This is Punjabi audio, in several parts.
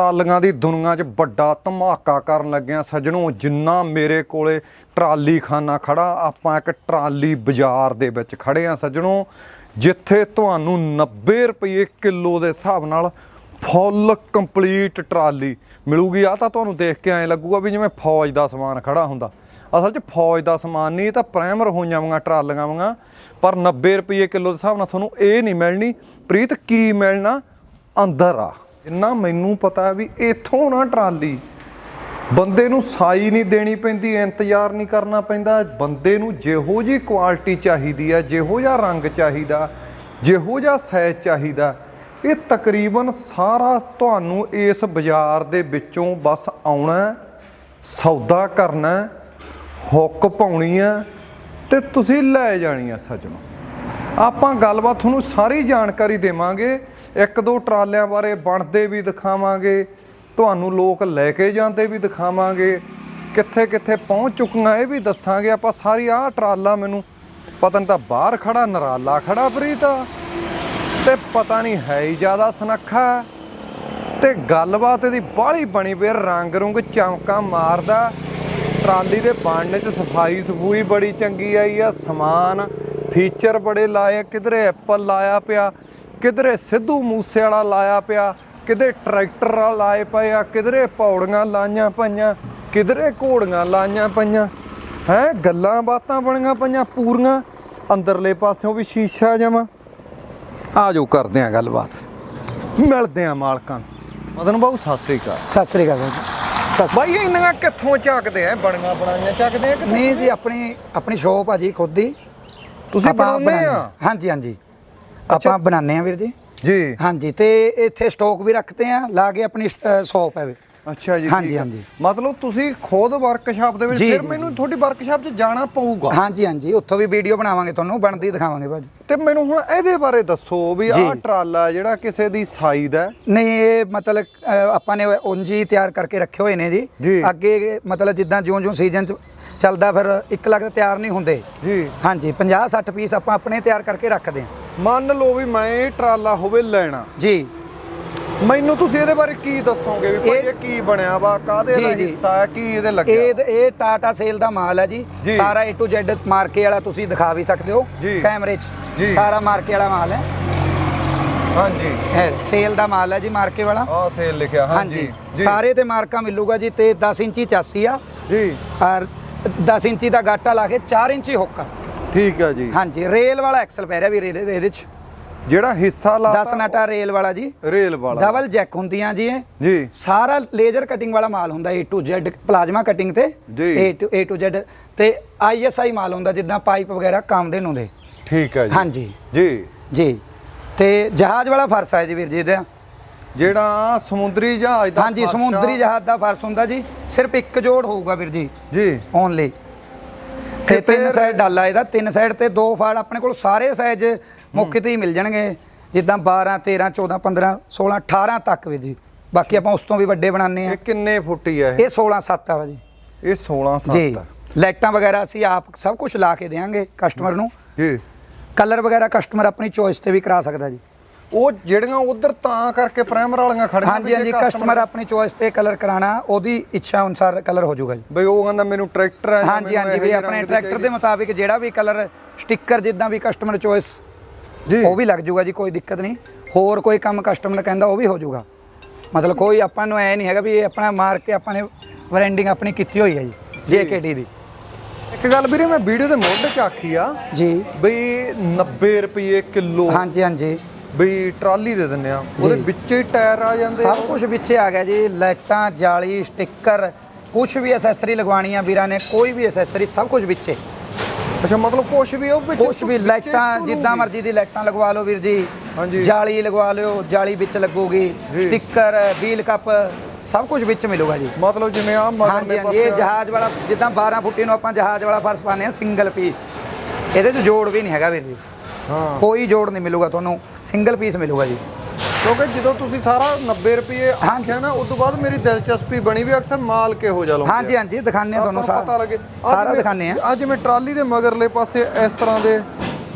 ਟਰਾਲੀਆਂ ਦੀ ਦੁਨੀਆ 'ਚ ਵੱਡਾ ਧਮਾਕਾ ਕਰਨ ਲੱਗਿਆ ਸੱਜਣੋ, ਜਿੰਨਾ ਮੇਰੇ ਕੋਲੇ ਟਰਾਲੀ ਖਾਨਾ ਖੜਾ, ਆਪਾਂ ਇੱਕ ਟਰਾਲੀ ਬਾਜ਼ਾਰ ਦੇ ਵਿੱਚ ਖੜੇ ਆ ਸੱਜਣੋ। ਜਿੱਥੇ ਤੁਹਾਨੂੰ 90 ਰੁਪਏ ਕਿਲੋ ਦੇ ਹਿਸਾਬ ਨਾਲ ਫੁੱਲ ਕੰਪਲੀਟ ਟਰਾਲੀ ਮਿਲੂਗੀ। ਆ ਤਾਂ ਤੁਹਾਨੂੰ ਦੇਖ ਕੇ ਐਂ ਲੱਗੂਗਾ ਵੀ ਜਿਵੇਂ ਫੌਜ ਦਾ ਸਮਾਨ ਖੜਾ ਹੁੰਦਾ। ਅਸਲ 'ਚ ਫੌਜ ਦਾ ਸਮਾਨ ਨਹੀਂ ਤਾਂ ਪ੍ਰਾਈਮਰ ਹੋਈਆਂ ਵਾਂਗਾ, ਟਰਾਲੀਆਂ ਵਾਂਗਾ। ਪਰ 90 ਰੁਪਏ ਕਿਲੋ ਦੇ ਹਿਸਾਬ ਨਾਲ ਤੁਹਾਨੂੰ ਇਹ ਨਹੀਂ ਮਿਲਣੀ। ਪ੍ਰੀਤ, ਕੀ ਮਿਲਣਾ? ਅੰਦਰ ਆ। ਜਿੰਨਾ ਮੈਨੂੰ ਪਤਾ ਵੀ ਇੱਥੋਂ ਨਾ ਟਰਾਲੀ, ਬੰਦੇ ਨੂੰ ਸਾਈ ਨਹੀਂ ਦੇਣੀ ਪੈਂਦੀ, ਇੰਤਜ਼ਾਰ ਨਹੀਂ ਕਰਨਾ ਪੈਂਦਾ। ਬੰਦੇ ਨੂੰ ਜਿਹੋ ਜੀ ਕੁਆਲਿਟੀ ਚਾਹੀਦੀ ਹੈ ਜਿਹੋ ਜਿਹਾ ਰੰਗ ਚਾਹੀਦਾ, ਜਿਹੋ ਜਿਹਾ ਸਾਈਜ਼ ਚਾਹੀਦਾ, ਇਹ ਤਕਰੀਬਨ ਸਾਰਾ ਤੁਹਾਨੂੰ ਇਸ ਬਾਜ਼ਾਰ ਦੇ ਵਿੱਚੋਂ ਬਸ ਆਉਣਾ ਸੌਦਾ ਕਰਨਾ ਹੁੱਕ ਪਾਉਣੀ ਆ ਤੇ ਤੁਸੀਂ ਲੈ ਜਾਣੀ ਆ ਸੱਜਣੋ। ਆਪਾਂ ਗੱਲਬਾਤ ਤੁਹਾਨੂੰ ਸਾਰੀ ਜਾਣਕਾਰੀ ਦੇਵਾਂਗੇ। ਇੱਕ ਦੋ ਟਰਾਲਿਆਂ ਬਾਰੇ ਬਣਦੇ ਵੀ ਦਿਖਾਵਾਂਗੇ ਤੁਹਾਨੂੰ ਲੋਕ ਲੈ ਕੇ ਜਾਂਦੇ ਵੀ ਦਿਖਾਵਾਂਗੇ ਕਿੱਥੇ ਕਿੱਥੇ ਪਹੁੰਚ ਚੁੱਕੀਆਂ ਇਹ ਵੀ ਦੱਸਾਂਗੇ। ਆਪਾਂ ਸਾਰੀ ਆਹ ਟਰਾਲਾ ਮੈਨੂੰ ਪਤਾ ਨਹੀਂ ਤਾਂ ਬਾਹਰ ਖੜਾ ਨਰਾਲਾ ਖੜਾ ਪ੍ਰੀਤਾ। ਤੇ ਪਤਾ ਨਹੀਂ ਹੈ ਹੀ ਜ਼ਿਆਦਾ ਸੁਨੱਖਾ। ਹੈ। ਤੇ ਗੱਲਬਾਤ ਇਹਦੀ ਬਾਹਲੀ ਬਣੀ ਪਈ ਹੈ, ਰੰਗ ਰੁੰਗ ਚਮਕਾਂ ਮਾਰਦਾ। ਟਰਾਲੀ ਦੇ ਬਣਨੇ ਚ ਸਫ਼ਾਈ ਸਫੂਈ ਬੜੀ ਚੰਗੀ ਆਈ ਆ ਸਮਾਨ ਫੀਚਰ ਬੜੇ ਲਾਏ ਕਿਧਰੇ ਐਪਲ ਲਾਇਆ ਪਿਆ। ਕਿਧਰੇ ਸਿੱਧੂ ਮੂਸੇ ਵਾਲਾ ਲਾਇਆ ਪਿਆ ਕਿਧਰੇ ਟਰੈਕਟਰ ਵਾਲਾ ਲਾਏ ਪਏ ਆ ਕਿਧਰੇ ਪੌੜੀਆਂ ਲਾਈਆਂ ਪਈਆਂ ਕਿਧਰੇ ਘੋੜੀਆਂ ਲਾਈਆਂ ਪਈਆਂ। ਹੈ ਗੱਲਾਂ ਬਾਤਾਂ ਬਣੀਆਂ ਪਈਆਂ ਪੂਰੀਆਂ। ਅੰਦਰਲੇ ਪਾਸਿਓਂ ਵੀ ਸ਼ੀਸ਼ਾ ਜਮਾ। ਆ ਜਾਓ ਕਰਦੇ ਆ ਗੱਲਬਾਤ। ਮਿਲਦੇ ਆ ਮਾਲਕਾਂ ਮਦਨ ਬਾਬੂ ਸਤਿ ਸ੍ਰੀ ਅਕਾਲ। ਸਤਿ ਸ੍ਰੀ ਅਕਾਲ ਬਾਈ ਬਾਈ ਇੰਨੀਆਂ ਕਿੱਥੋਂ ਚੱਕਦੇ ਆ? ਬਣੀਆਂ ਬਣਾਈਆਂ ਚੱਕਦੇ ਆ ਨਹੀਂ ਜੀ ਆਪਣੀ ਆਪਣੀ ਸ਼ੋਪ ਆ ਜੀ ਖੁਦ ਦੀ। ਤੁਸੀਂ ਬਣਾਉਂਦੇ ਆ। ਹਾਂਜੀ ਹਾਂਜੀ। ਆਪਾਂ ਬਣਾਉਂਦੇ ਆ ਵੀਰ ਜੀ। ਜੀ। ਹਾਂਜੀ ਤੇ ਇੱਥੇ ਸਟਾਕ ਵੀ ਰੱਖਦੇ ਆ ਲਾ ਕੇ ਆਪਣੀ ਸ਼ੋਪ ਹੈ ਵੀ। ਅੱਛਾ ਜੀ ਹਾਂਜੀ। ਹਾਂਜੀ। ਮਤਲਬ ਤੁਸੀਂ ਖੁਦ ਵਰਕਸ਼ਾਪ ਦੇ ਵਿੱਚ ਫਿਰ ਮੈਨੂੰ ਤੁਹਾਡੀ ਵਰਕਸ਼ਾਪ 'ਚ ਜਾਣਾ ਪਊਗਾ। ਹਾਂਜੀ ਹਾਂਜੀ ਉੱਥੋਂ ਵੀ ਵੀਡੀਓ ਬਣਾਵਾਂਗੇ ਤੁਹਾਨੂੰ ਬਣਦੀ ਦਿਖਾਵਾਂਗੇ ਭਾਜੀ। ਤੇ ਮੈਨੂੰ ਹੁਣ ਇਹਦੇ ਬਾਰੇ ਦੱਸੋ ਵੀ। ਆਹ ਟਰਾਲਾ ਜਿਹੜਾ ਕਿਸੇ ਦੀ ਸਾਈਜ਼ ਹੈ। ਨਹੀਂ ਇਹ ਮਤਲਬ ਆਪਾਂ ਨੇ ਉਂਝ ਹੀ ਤਿਆਰ ਕਰਕੇ ਰੱਖੇ ਹੋਏ ਨੇ ਜੀ। ਜੀ। ਅੱਗੇ ਮਤਲਬ ਜਿੱਦਾਂ ਜਿਉਂ-ਜਿਉਂ ਸੀਜ਼ਨ ਚ ਚੱਲਦਾ ਫਿਰ 1 ਲੱਖ ਤੇ ਤਿਆਰ ਨਹੀਂ ਹੁੰਦੇ। ਜੀ। ਹਾਂਜੀ 50 60 ਪੀਸ ਆਪਾਂ ਆਪਣੇ ਤਿਆਰ ਕਰਕੇ ਰੱਖਦੇ ਹਾਂ। ਮੰਨ ਲਓ ਵੀ ਮੈਂ ਇਹ ਟਰਾਲਾ ਹੋਵੇ ਲੈਣਾ। ਜੀ। ਮੈਨੂੰ ਤੁਸੀਂ ਇਹਦੇ ਬਾਰੇ ਕੀ ਦੱਸੋਗੇ ਵੀ ਭਾਈ ਇਹ- ਕੀ ਬਣਿਆ ਵਾ ਕਾਹਦੇ ਦਾ। ਹਿੱਸਾ ਹੈ ਕੀ ਇਹਦੇ ਲੱਗਿਆ? ਇਹ ਇਹ ਟਾਟਾ ਸੇਲ ਦਾ ਮਾਲ ਹੈ ਜੀ। ਸਾਰਾ A to Z ਮਾਰਕੇ ਵਾਲਾ ਤੁਸੀਂ ਦਿਖਾ ਵੀ ਸਕਦੇ ਹੋ। ਕੈਮਰੇ 'ਚ। ਸਾਰਾ ਮਾਰਕੇ ਵਾਲਾ ਮਾਲ ਹੈ। ਹਾਂਜੀ। ਇਹ ਸੇਲ ਦਾ ਮਾਲ ਹੈ ਜੀ ਮਾਰਕੇ ਵਾਲਾ। ਆਹ ਸੇਲ ਲਿਖਿਆ ਹਾਂਜੀ। ਸਾਰੇ ਤੇ ਮਾਰਕਾ ਮਿਲੂਗਾ ਜੀ ਤੇ 10 ਇੰਚੀ ਚਾਸੀ ਆ। ਜੀ। ਔਰ 10 ਇੰਚੀ ਦਾ ਗਾਟਾ ਲਾ ਕੇ 4 ਇੰਚੀ ਹੁੱਕ ਆ। ਠੀਕ ਹੈ ਜੀ। ਹਾਂਜੀ ਰੇਲ ਵਾਲਾ ਐਕਸਲ ਪੈ ਰਿਹਾ ਵੀ ਇਹਦੇ 'ਚ। ਜਿਹੜਾ ਹਿੱਸਾ ਲਾ 10 ਨਟਾ ਰੇਲ ਵਾਲਾ ਜੀ। ਰੇਲ ਵਾਲਾ। ਡਬਲ ਜੈਕ ਹੁੰਦੀਆਂ ਜੀ ਇਹ। ਜੀ। ਸਾਰਾ ਲੇਜ਼ਰ ਕਟਿੰਗ ਵਾਲਾ ਮਾਲ ਹੁੰਦਾ A to Z plasma cutting ਤੇ। ਜੀ। A to A to Z ਤੇ ISI ਮਾਲ ਹੁੰਦਾ ਜਿੱਦਾਂ ਪਾਈਪ ਵਗੈਰਾ ਕੰਮ ਦੇ ਨੂੰ ਦੇ ਠੀਕ ਹੈ ਜੀ। ਹਾਂਜੀ। ਜੀ। ਜੀ। ਤੇ ਜਹਾਜ਼ ਵਾਲਾ ਫਰਸ਼ ਹੈ ਜੀ ਵੀਰ ਜੀ ਇਹਦਾ। ਜਿਹੜਾ ਸਮੁੰਦਰੀ ਜਹਾਜ਼ ਦਾ ਹਾਂਜੀ ਫਰਸ਼ ਆ- ਸਮੁੰਦਰੀ ਜਹਾਜ਼ ਦਾ ਫਰਸ਼ ਹੁੰਦਾ ਜੀ। ਸਿਰਫ ਇੱਕ ਜੋੜ ਹੋਊਗਾ ਵੀਰ ਜੀ। ਜੀ। ਓਨਲੀ ਤੇ ਕਿਤੇ ਤਿੰਨ ਸਾਈਡ ਡਾਲਾ ਇਹਦਾ। ਤਿੰਨ ਸਾਈਡ ਤੇ ਦੋ ਫਾੜ ਆਪਣੇ ਕੋਲ ਸਾਰੇ ਸਾਈਜ਼ ਮੌਕੇ ਤੇ ਹੀ ਮਿਲ ਜਾਣਗੇ। ਜਿੱਦਾਂ 12 13 14 15 16 18 ਤੱਕ ਵੀਰ ਜੀ। ਬਾਕੀ ਆਪਾਂ ਉਸ ਤੋਂ ਵੀ ਵੱਡੇ ਬਣਾਉਂਦੇ ਆ ਇਹ ਕਿੰਨੇ ਫੁੱਟੀ ਹੈ ਇਹ? ਇਹ 16 7 ਆ ਵਾ ਜੀ ਇਹ 16 ਜੀ। 7 ਲਾਈਟਾਂ ਵਗੈਰਾ ਅਸੀਂ ਆਪ ਸਭ ਕੁਝ ਲਾ ਕੇ ਦੇਵਾਂਗੇ ਕਸਟਮਰ ਨੂੰ। ਜੀ। ਕਲਰ ਵਗੈਰਾ ਕਸਟਮਰ ਆਪਣੀ ਚੋਇਸ ਤੇ ਵੀ ਕਰਾ ਸਕਦਾ ਜੀ। ਉਹ ਜਿਹੜੀਆਂ ਉਧਰ ਤਾਂ ਕਰਕੇ ਪ੍ਰਾਈਮਰ ਵਾਲੀਆਂ ਖੜੀਆਂ ਹਾਂਜੀ ਹਾਂਜੀ ਕਸਟਮਰ ਆਪਣੀ ਚੋਇਸ ਤੇ ਕਲਰ ਕਰਾਣਾ ਉਹਦੀ ਇੱਛਾ ਅਨੁਸਾਰ ਕਲਰ ਹੋ ਜਾਊਗਾ ਜੀ। ਬਈ ਉਹ ਕਹਿੰਦਾ ਮੈਨੂੰ ਟਰੈਕਟਰ ਹੈ ਜਾਂ ਹਾਂਜੀ ਹਾਂਜੀ ਜਿਹੇ ਆਪਣੇ ਟਰੈਕਟਰ ਦੇ ਮੁਤਾਬਿਕ ਜਿਹੜਾ ਵੀ ਕਲਰ ਸਟicker ਜਿੱਦਾਂ ਵੀ ਕਸਟਮਰ ਚੋਇਸ ਜੀ। ਉਹ ਵੀ ਲੱਗ ਜਾਊਗਾ ਜੀ ਕੋਈ ਦਿੱਕਤ ਨਹੀਂ। ਹੋਰ ਕੋਈ ਕੰਮ ਕਸਟਮਰ ਕਹਿੰਦਾ ਉਹ ਵੀ ਹੋ ਜਾਊਗਾ। ਮਤਲਬ ਕੋਈ ਆਪਾਂ ਨੂੰ ਐ ਨਹੀਂ ਹੈਗਾ ਵੀ ਇਹ ਆਪਣਾ ਮਾਰ ਕੇ ਆਪਾਂ ਨੇ ਬ੍ਰਾਂਡਿੰਗ ਆਪਣੀ ਕੀਤੀ ਹੋਈ ਹੈ ਜੀ ਜੇਕੇਡੀ ਦੀ। ਇੱਕ ਗੱਲ ਵੀਰੇ ਮੈਂ ਵੀਡੀਓ ਦੇ ਮੁੱਢ ਚ ਆਖੀ ਆ ਜੀ। ਬਈ 90 ਰੁਪਏ ਕਿਲੋ ਹਾਂਜੀ ਹਾਂਜੀ। ਬਈ ਟਰਾਲੀ ਦੇ ਦਿੰਨੇ ਆ। ਉਹਦੇ। ਵਿੱਚ ਹੀ ਟਾਇਰ ਆ ਜਾਂਦੇ ਸਭ ਕੁਝ ਵਿੱਚੇ ਆ ਗਿਆ ਜੀ। ਲਾਈਟਾਂ ਜਾਲੀ ਸਟicker ਕੁਝ ਵੀ ਐਸੈਸਰੀ ਲਗਵਾਉਣੀ ਆ ਵੀਰਾਂ ਨੇ ਕੋਈ ਵੀ ਐਸੈਸਰੀ ਸਭ ਕੁਝ ਵਿੱਚੇ। ਅੱਛਾ ਮਤਲਬ ਕੁਛ ਵੀ ਉਹ ਵਿੱਚ ਕੁਝ ਵੀ ਲਾਈਟਾਂ। ਜਿੱਦਾਂ ਮਰਜ਼ੀ ਦੀ ਲਾਈਟਾਂ ਲਗਵਾ ਲਓ ਵੀਰ ਜੀ। ਹਾਂਜੀ। ਜਾਲੀ ਲਗਵਾ ਲਿਓ ਜਾਲੀ ਵਿੱਚ ਲੱਗੂਗੀ। ਸਟicker ਵੀਲ ਕੱਪ ਸਭ ਕੁਝ ਵਿੱਚ ਮਿਲੂਗਾ ਜੀ। ਮਤਲਬ ਜਿਵੇਂ ਆ ਮਗਰਲੇ ਹਾਂਜੀ ਇਹ ਪਾਸੇ ਜਹਾਜ਼ ਵਾਲਾ ਜਿੱਦਾਂ 12 ਫੁੱਟੀ ਨੂੰ ਆਪਾਂ ਜਹਾਜ਼ ਵਾਲਾ ਫਰਸ਼ ਪਾਉਂਦੇ ਆ ਸਿੰਗਲ ਪੀਸ ਇਹਦੇ 'ਚ ਜੋੜ ਵੀ ਨਹੀਂ ਹੈਗਾ ਵੀਰ ਜੀ। ਕੋਈ ਜੋੜ ਨਹੀਂ ਮਿਲੂਗਾ ਤੁਹਾਨੂੰ ਸਿੰਗਲ ਪੀਸ ਮਿਲੂਗਾ ਜੀ। ਕਿਉਂਕਿ ਜਦੋਂ ਤੁਸੀਂ ਸਾਰਾ 90 ਰੁਪਏ ਆਖਿਆ ਨਾ ਉਸ ਤੋਂ ਬਾਅਦ ਮੇਰੀ ਦਿਲਚਸਪੀ ਬਣੀ ਵੀ ਅਕਸਰ ਮਾਲ ਕਿਹੋ ਜਿਹਾ ਲਾਉਂਦੇ ਹਾਂਜੀ ਹਾਂਜੀ ਦਿਖਾਣੇ ਆ ਤੁਹਾਨੂੰ ਪਤਾ ਸਾਰਾ। ਲੱਗੇ। ਸਾਰਾ ਦਿਖਾਣੇ ਆ ਅੱਜ ਮੈਂ ਟਰਾਲੀ ਦੇ ਮਗਰਲੇ ਪਾਸੇ ਇਸ ਤਰ੍ਹਾਂ ਦੇ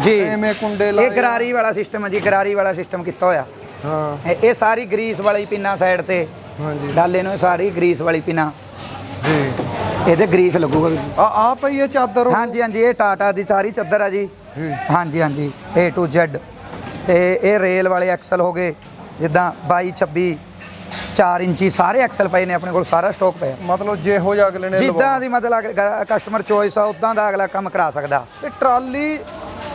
ਜੀ। ਐਵੇਂ ਕੁੰਡੇ ਲਾਏ ਇਹ ਗਰਾਰੀ ਵਾਲਾ ਸਿਸਟਮ ਹੈ ਜੀ ਗਰਾਰੀ ਵਾਲਾ ਸਿਸਟਮ ਕੀਤਾ ਹੋਇਆ। ਹਾਂ। ਇਹ- ਸਾਰੀ ਗਰੀਸ ਵਾਲੀ ਪਿੰਨਾ ਸਾਈਡ ਤੇ। ਹਾਂਜੀ। ਡਾਲੇ ਨੂੰ ਸਾਰੀ ਗਰੀਸ ਵਾਲੀ ਪਿਨਾ। ਜੀ। ਇਹਦੇ ਗਰੀਸ ਲੱਗੂਗਾ। ਆ ਆ ਪਈ ਇਹ ਚਾਦਰ? ਹਾਂਜੀ ਹਾਂਜੀ ਇਹ ਟਾਟਾ ਦੀ ਸਾਰੀ ਚੱਦਰ ਆ ਜੀ। ਹਾਂਜੀ ਹਾਂਜੀ A to Z ਤੇ ਇਹ ਰੇਲ ਵਾਲੇ ਐਕਸਲ ਹੋ ਗਏ ਜਿੱਦਾਂ 22 26 4 ਇੰਚੀ ਸਾਰੇ ਐਕਸਲ ਪਏ ਨੇ ਆਪਣੇ ਕੋਲ ਸਾਰਾ ਸਟਾਕ ਪਿਆ। ਮਤਲਬ ਜਿਹੋ ਜਿਹਾ ਅਗਲੇ ਨੇ ਜਿੱਦਾਂ ਦੀ ਮਤਲਬ ਕਸਟਮਰ ਚੋਇਸ ਆ ਉਦਾਂ ਦਾ ਅਗਲਾ ਕੰਮ ਕਰਾ ਸਕਦਾ। ਇਹ ਟਰਾਲੀ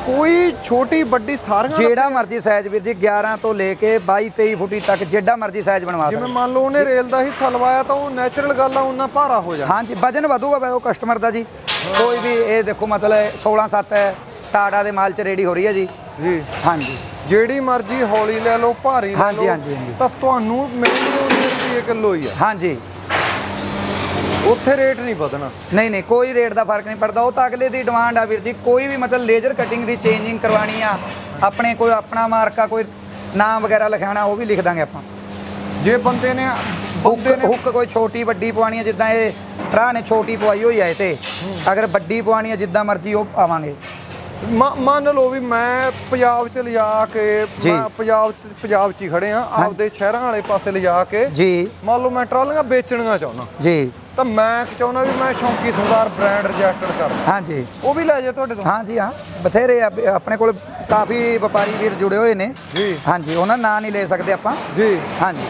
ਕੋਈ ਛੋਟੀ ਵੱਡੀ ਸਾਰੀਆਂ ਜਿਹੜਾ ਮਰਜ਼ੀ ਸਾਈਜ਼ ਵੀਰ ਜੀ 11 ਤੋਂ ਲੈ ਕੇ 22 23 ਫੁੱਟੀ ਤੱਕ ਜਿਹੜਾ ਮਰਜ਼ੀ ਸਾਈਜ਼ ਬਣਵਾ ਜਿਵੇਂ ਸਕਦਾ ਮੰਨ ਲਓ ਉਹਨੇ ਰੇਲ ਦਾ ਹਿੱਸਾ ਲਵਾਇਆ ਤਾਂ ਉਹ ਨੈਚੁਰਲ ਗੱਲ ਆ ਉਹਨਾਂ ਭਾਰਾ ਹੋ ਜਾਣਾ। ਹਾਂਜੀ ਵਜਨ ਵਧੂਗਾ ਬਈ ਉਹ ਕਸਟਮਰ ਦਾ ਜੀ। ਕੋਈ ਵੀ ਇਹ ਦੇਖੋ ਮਤਲਬ 16 7 ਹੈ ਟਾਟਾ ਦੇ ਮਾਲ ਚ ਰੈਡੀ ਹੋ ਰਹੀ ਹੈ ਜੀ। ਜੀ। ਹਾਂਜੀ। ਜਿਹੜੀ ਮਰਜ਼ੀ ਹੌਲੀ ਲੈ ਲਓ ਭਾਰੀ ਲੈ ਹਾਂਜੀ, ਲਓ ਹਾਂਜੀ, ਹਾਂਜੀ। ਤਾਂ ਤੁਹਾਨੂੰ ਮਿਲਣੀ ਉਹਦੀ ਰੁਪਏ ਕਿਲੋ ਹੀ ਆ। ਹਾਂਜੀ। ਉੱਥੇ ਰੇਟ ਨਹੀਂ ਵਧਣਾ। ਨਹੀਂ ਨਹੀਂ ਕੋਈ ਰੇਟ ਦਾ ਫ਼ਰਕ ਨਹੀਂ ਪੜਦਾ। ਉਹ ਤਾਂ ਅਗਲੇ ਦੀ ਡਿਮਾਂਡ ਆ ਵੀਰ ਜੀ। ਕੋਈ ਵੀ ਮਤਲਬ ਲੇਜ਼ਰ ਕਟਿੰਗ ਦੀ ਚੇਂਜਿੰਗ ਕਰਵਾਣੀ ਆ ਆਪਣੇ ਕੋਈ ਆਪਣਾ ਮਾਰਕਾ ਕੋਈ ਨਾਮ ਵਗੈਰਾ ਲਿਖਾਣਾ ਉਹ ਵੀ ਲਿਖ ਦਾਂਗੇ ਆਪਾਂ। ਜੇ ਬੰਦੇ ਨੇ ਹੁੱਕ ਬੰਦੇ ਨੇ ਹੁੱਕ ਕੋਈ ਛੋਟੀ ਵੱਡੀ ਪਵਾਣੀ ਹੈ ਜਿੱਦਾਂ ਇਹ ਭਰਾ ਨੇ ਛੋਟੀ ਪਵਾਈ ਹੋਈ ਹੈ ਤੇ। ਅਗਰ ਵੱਡੀ ਪਵਾਣੀ ਹੈ ਜਿੱਦਾਂ ਮਰਜ਼ੀ ਉਹ ਪਾਵਾਂਗੇ। ਮੰਨ ਲਓ ਵੀ ਮੈਂ ਪੰਜਾਬ ਚ ਲਿਜਾ ਕੇ। ਮੈਂ ਪੰਜਾਬ ਚ ਪੰਜਾਬ ਚ ਹੀ ਖੜੇ ਆ ਆਪਦੇ ਸ਼ਹਿਰਾਂ ਵਾਲੇ ਪਾਸੇ ਲਿਜਾ ਕੇ। ਜੀ। ਮੰਨ ਲਓ ਮੈਂ ਟਰਾਲੀਆਂ ਵੇਚਣੀਆਂ ਚਾਹੁੰਦਾ। ਜੀ। ਤਾਂ ਮੈਂ ਚਾਹੁੰਦਾ ਵੀ ਮੈਂ ਸ਼ੌਂਕੀ ਸਰਦਾਰ ਬ੍ਰਾਂਡ ਰਜਿਸਟਰ ਕਰ ਹਾਂਜੀ ਉਹ ਵੀ ਲੈ ਜਾ ਤੁਹਾਡੇ ਤੋਂ? ਹਾਂਜੀ ਹਾਂ। ਬਥੇਰੇ ਆ- ਆਪਣੇ ਕੋਲ ਕਾਫੀ ਵਪਾਰੀ ਵੀਰ ਜੁੜੇ ਹੋਏ ਨੇ। ਜੀ। ਹਾਂਜੀ ਉਹਨਾਂ ਨਾਂ ਨਹੀਂ ਲੈ ਸਕਦੇ ਆਪਾਂ। ਜੀ। ਹਾਂਜੀ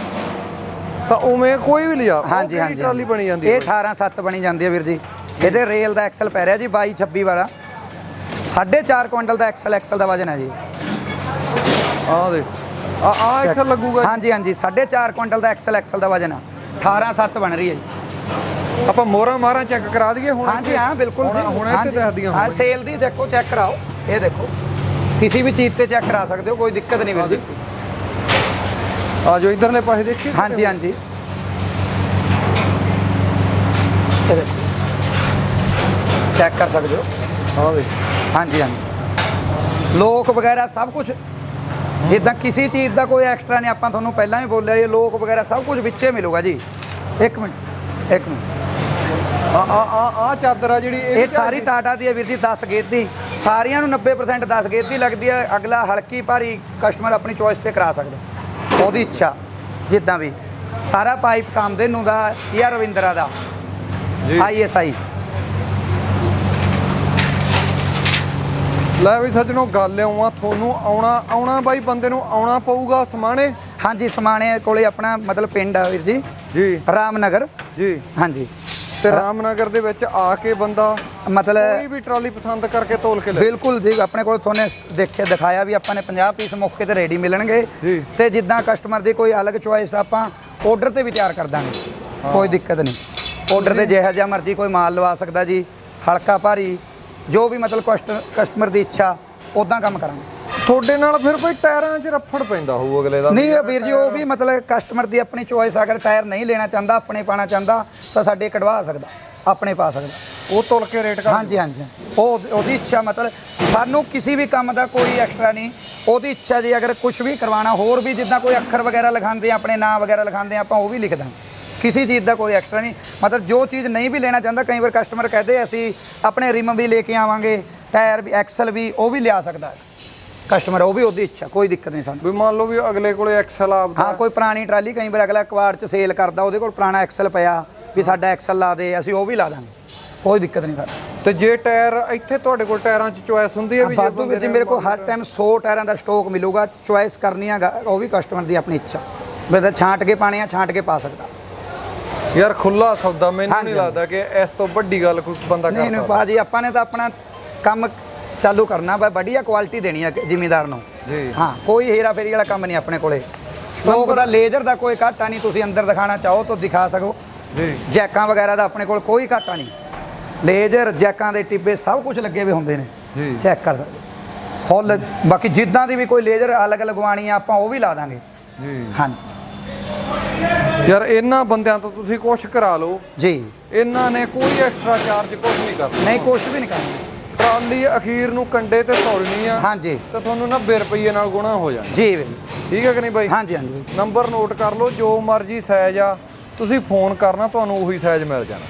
ਤਾਂ ਉਵੇਂ ਕੋਈ ਵੀ ਉਹ ਹਾਂਜੀ ਹਾਂਜੀ ਟਰਾਲੀ ਬਣੀ ਜਾਂਦੀ ਇਹ ਹੈ 18 7 ਬਣੀ ਜਾਂਦੀ ਹੈ ਵੀਰ ਜੀ। ਇਹਦੇ ਰੇਲ ਦਾ ਐਕਸਲ ਪੈ ਰਿਹਾ ਜੀ 22 26 ਵਾਲਾ। 4.5 ਕੁਇੰਟਲ ਦਾ ਐਕਸਲ ਐਕਸਲ ਦਾ ਵਜਨ ਹੈ ਜੀ। ਆ ਦੇ ਆ ਆ ਐਕਸਲ ਲੱਗੂਗਾ। ਹਾਂਜੀ ਹਾਂਜੀ 4.5 ਕੁਇੰਟਲ ਦਾ ਐਕਸਲ ਐਕਸਲ ਦਾ ਵਜਨ ਆ 18 7 ਬਣ ਰਹੀ ਹੈ ਜੀ। ਆਪਾਂ ਮੋਹਰਾਂ ਮਾਰਾਂ ਚੈੱਕ ਕਰਾ ਦਈਏ ਹੁਣ ਹਾਂਜੀ ਹਾਂ ਬਿਲਕੁਲ ਹੁਣ ਇੱਥੇ। ਦੱਸਦੀਆਂ ਹਾਂ ਸੇਲ ਦੀ ਦੇਖੋ ਚੈੱਕ ਕਰਾਓ। ਇਹ ਦੇਖੋ। ਕਿਸੇ ਵੀ ਚੀਜ਼ ਤੇ ਚੈੱਕ ਕਰਾ ਸਕਦੇ ਹੋ ਕੋਈ ਦਿੱਕਤ ਨਹੀਂ ਵੀਰ ਆ ਜੋ ਇਧਰਲੇ ਪਾਸੇ ਦੇਖੀ ਹਾਂਜੀ ਹਾਂਜੀ। ਚੈੱਕ ਕਰ ਸਕਦੇ ਹੋ। ਆ ਦੇ ਹਾਂਜੀ ਹਾਂਜੀ। ਲੋਕ ਵਗੈਰਾ ਸਭ ਕੁਝ ਜਿੱਦਾਂ ਕਿਸੇ ਚੀਜ਼ ਦਾ ਕੋਈ ਐਕਸਟਰਾ ਨਹੀਂ ਆਪਾਂ ਤੁਹਾਨੂੰ ਪਹਿਲਾਂ ਵੀ ਬੋਲਿਆ ਇਹ ਲੋਕ ਵਗੈਰਾ ਸਭ ਕੁਝ ਵਿੱਚੇ ਮਿਲੂਗਾ ਜੀ। ਇੱਕ ਮਿੰਟ ਇੱਕ ਮਿੰਟ। ਆ ਆ ਆ ਚਾਦਰ ਆ ਜਿਹੜੀ ਇਹ ਸਾਰੀ ਟਾਟਾ ਦੀ ਹੈ ਵੀਰ ਜੀ 10 ਗੇਜ ਦੀ ਸਾਰੀਆਂ ਨੂੰ 90% 10 ਗੇਜ ਦੀ ਲੱਗਦੀ ਹੈ ਅਗਲਾ ਹਲਕੀ ਭਾਰੀ ਕਸਟਮਰ ਆਪਣੀ ਚੋਇਸ ਤੇ ਕਰਾ ਸਕਦਾ। ਉਹਦੀ ਇੱਛਾ ਜਿੱਦਾਂ ਵੀ। ਸਾਰਾ ਪਾਈਪ ਕਾਮਦੇ ਨੂੰ ਦਾ ਜਾਂ ਰਵਿੰਦਰਾ ਦਾ। ਜੀ। ਆਈਐਸਆਈ ਲੈ ਵੀ ਸੱਜਣੋ ਗੱਲ ਆਉਂ ਤੁਹਾਨੂੰ ਆਉਣਾ ਆਉਣਾ ਬਾਈ ਬੰਦੇ ਨੂੰ ਆਉਣਾ ਪਊਗਾ ਸਮਾਣੇ? ਹਾਂਜੀ ਸਮਾਣੇ ਕੋਲੇ ਆਪਣਾ ਮਤਲਬ ਪਿੰਡ ਆ ਵੀਰ ਜੀ। ਜੀ। ਰਾਮਨਗਰ। ਜੀ। ਹਾਂਜੀ। ਤੇ ਰਾਮਨਗਰ ਦੇ ਵਿੱਚ ਆ ਕੇ ਬੰਦਾ ਮਤਲਬ ਕੋਈ ਵੀ ਟਰਾਲੀ ਪਸੰਦ ਕਰਕੇ ਤੋਲ ਕੇ ਲੈ ਬਿਲਕੁਲ ਜੀ ਆਪਣੇ ਕੋਲ ਤੁਹਾਨੂੰ ਦੇਖਿਆ ਦਿਖਾਇਆ ਵੀ ਆਪਾਂ ਨੇ 50 ਪੀਸ ਮੌਕੇ ਤੇ ਰੈਡੀ ਮਿਲਣਗੇ। ਜੀ। ਤੇ ਜਿੱਦਾਂ ਕਸਟਮਰ ਦੀ ਕੋਈ ਅਲੱਗ ਚੁਆਇਸ ਆਪਾਂ ਆਰਡਰ ਤੇ ਵੀ ਤਿਆਰ ਕਰ ਦਾਂਗੇ। ਕੋਈ ਦਿੱਕਤ ਨਹੀਂ। ਆਰਡਰ ਤੇ ਜਿਹੋ ਜਿਹਾ ਮਰਜ਼ੀ ਕੋਈ ਮਾਲ ਲਵਾ ਸਕਦਾ ਜੀ ਹਲਕਾ ਭਾਰੀ ਜੋ ਵੀ ਮਤਲਬ ਕਸਟਮਰ ਦੀ ਇੱਛਾ ਉਦਾਂ ਕੰਮ ਕਰਾਂਗੇ। ਤੁਹਾਡੇ ਨਾਲ ਫਿਰ ਕੋਈ ਟਾਇਰਾਂ 'ਚ ਰੱਫੜ ਪੈਂਦਾ ਹੋਊ ਅਗਲੇ ਦਾ? ਨਹੀਂ ਵੀਰ ਜੀ ਉਹ ਵੀ ਮਤਲਬ ਕਸਟਮਰ ਦੀ ਆਪਣੀ ਚੁਆਇਸ ਅਗਰ ਟਾਇਰ ਨਹੀਂ ਲੈਣਾ ਚਾਹੁੰਦਾ ਆਪਣੇ ਪਾਣਾ ਚਾਹੁੰਦਾ ਤਾਂ ਸਾਡੇ ਕਢਵਾ ਸਕਦਾ ਆਪਣੇ ਪਾ ਸਕਦਾ। ਉਹ ਤੁਲ ਕੇ ਰੇਟ ਕਰ ਹਾਂਜੀ ਹਾਂਜੀ। ਉਹ ਉਹਦੀ ਇੱਛਾ ਮਤਲਬ ਸਾਨੂੰ ਕਿਸੇ ਵੀ ਕੰਮ ਦਾ ਕੋਈ ਐਕਸਟਰਾ ਨਹੀਂ। ਉਹਦੀ ਇੱਛਾ ਜੀ ਅਗਰ ਕੁਝ ਵੀ ਕਰਵਾਉਣਾ ਹੋਰ ਵੀ ਜਿੱਦਾਂ ਕੋਈ ਅੱਖਰ ਵਗੈਰਾ ਲਿਖਾਉਂਦੇ ਆਪਣੇ ਨਾਮ ਵਗੈਰਾ ਲਿਖਾਉਂਦੇ ਆਪਾਂ ਉਹ ਵੀ ਲਿਖ ਦਾਂਗੇ। ਕਿਸੇ ਚੀਜ਼ ਦਾ ਕੋਈ ਐਕਸਟਰਾ ਨਹੀਂ। ਮਤਲਬ ਜੋ ਚੀਜ਼ ਨਹੀਂ ਵੀ ਲੈਣਾ ਚਾਹੁੰਦਾ ਕਈ ਵਾਰ ਕਸਟਮਰ ਕਹਦੇ ਅਸੀਂ ਆਪਣੇ ਰਿਮ ਵੀ ਲੈ ਕੇ ਆਵਾਂਗੇ ਟਾਇਰ ਵੀ ਐਕਸਲ ਵੀ ਉਹ ਵੀ ਲਿਆ ਸਕਦਾ। ਹੈ ਕਸਟਮਰ ਉਹ ਵੀ ਉਹਦੀ ਇੱਛਾ ਕੋਈ ਦਿੱਕਤ ਨਹੀਂ ਸਾਨੂੰ। ਵੀ ਮੰਨ ਲਓ ਵੀ ਅਗਲੇ ਕੋਲੇ ਐਕਸਲ ਆਪਦਾ ਹਾਂ ਕੋਈ ਪੁਰਾਣੀ ਟਰਾਲੀ ਕਈ ਵਾਰ ਅਗਲਾ ਕਵਾੜ ਚ ਸੇਲ ਕਰਦਾ ਉਹਦੇ ਕੋਲ ਪੁਰਾਣਾ ਐਕਸਲ ਪਿਆ ਵੀ ਸਾਡਾ ਐਕਸਲ ਲਾ ਦੇ ਅਸੀਂ ਉਹ ਵੀ ਲਾ ਦਾਂਗੇ। ਕੋਈ ਦਿੱਕਤ ਨਹੀਂ ਸਾਨੂੰ। ਤੇ ਜੇ ਟਾਇਰ ਇੱਥੇ ਤੁਹਾਡੇ ਕੋਲ ਟਾਇਰਾਂ 'ਚ ਚੋਇਸ ਹੁੰਦੀ ਹੈ ਵੀ ਜੇ ਬਾਦੂ ਬੰਦੇ ਨੇ ਮੇਰੇ ਕੋਲ ਹਰ ਟਾਈਮ 100 ਟਾਇਰਾਂ ਦਾ ਸਟਾਕ ਮਿਲੂਗਾ ਚੁਆਇਸ ਕਰਨੀ ਆ ਉਹ ਵੀ ਕਸਟਮਰ ਦੀ ਆਪਣੀ ਇੱਛਾ। ਮੈਂ ਤਾਂ ਛਾਂਟ ਕੇ ਪਾਣੇ ਆ ਛਾਂਟ ਕੇ ਪਾ ਸਕਦਾ। ਯਾਰ ਖੁੱਲਾ ਸੌਦਾ ਮੈਨੂੰ ਨਹੀਂ ਲੱਗਦਾ ਕਿ ਇਸ ਤੋਂ ਵੱਡੀ ਗੱਲ ਕੋਈ ਬੰਦਾ ਕਰ ਨਹੀਂ ਨਹੀਂ ਸਕਦਾ। ਬਾਜੀ ਆਪਾਂ ਨੇ ਤਾਂ ਆਪਣਾ ਕੰਮ ਚਾਲੂ ਕਰਨਾ ਬਈ ਵਧੀਆ ਕੁਆਲਿਟੀ ਦੇਣੀ ਆ ਜ਼ਿਮੀਦਾਰ ਨੂੰ। ਜੀ। ਹਾਂ ਕੋਈ ਹੇਰਾ ਫੇਰੀ ਵਾਲਾ ਕੰਮ ਨਹੀਂ ਆਪਣੇ ਕੋਲੇ। ਲੋਕ ਦਾ ਲੇਜ਼ਰ ਦਾ ਕੋਈ ਘਾਟਾ ਨਹੀਂ ਤੁਸੀਂ ਅੰਦਰ ਦਿਖਾਣਾ ਚਾਹੋ ਤਾਂ ਦਿਖਾ ਸਕੋ। ਜੀ। ਜੈਕਾਂ ਵਗੈਰਾ ਦਾ ਆਪਣੇ ਕੋਲ ਕੋਈ ਘਾਟਾ ਨਹੀਂ। ਲੇਜ਼ਰ ਜੈਕਾਂ ਦੇ ਟਿੱਬੇ ਸਭ ਕੁਝ ਲੱਗੇ ਹੋਏ ਹੁੰਦੇ ਨੇ। ਜੀ। ਚੈੱਕ ਕਰ ਸਕਦੇ। ਫੁੱਲ ਬਾਕੀ ਜਿੱਦਾਂ ਦੀ ਵੀ ਕੋਈ ਲੇਜ਼ਰ ਅਲੱਗ ਲਗਵਾਣੀ ਆ ਆਪਾਂ ਉਹ ਵੀ ਲਾ ਦਾਂਗੇ। ਜੀ। ਹਾਂਜੀ। ਯਾਰ ਇਹਨਾਂ ਬੰਦਿਆਂ ਤੋਂ ਤੁਸੀਂ ਕੁਛ ਕਰਾ ਲਓ। ਜੀ। ਇਹਨਾਂ ਨੇ ਕੋਈ ਐਕਸਟਰਾ ਚਾਰਜ ਕੁਛ ਨਹੀਂ ਕਰਨਾ। ਨਹੀਂ ਕੁਛ ਵੀ ਨਹੀਂ ਕਰਨਾ। ਟਰਾਲੀ ਅਖੀਰ ਨੂੰ ਕੰਡੇ ਤੇ ਤੋਲਣੀ ਆ ਹਾਂਜੀ। ਤਾਂ ਤੁਹਾਨੂੰ 90 ਰੁਪਏ ਨਾਲ ਗੁਣਾ ਹੋ ਜਾਣਾ। ਜੀ ਠੀਕ ਹੈ ਕਿ ਨਹੀਂ ਬਾਈ? ਹਾਂਜੀ ਹਾਂਜੀ। ਨੰਬਰ ਨੋਟ ਕਰ ਲਓ ਜੋ ਮਰਜ਼ੀ ਸਾਈਜ਼ ਆ ਤੁਸੀਂ ਫੋਨ ਕਰਨਾ ਤੁਹਾਨੂੰ ਉਹੀ ਸਾਈਜ਼ ਮਿਲ ਜਾਣਾ।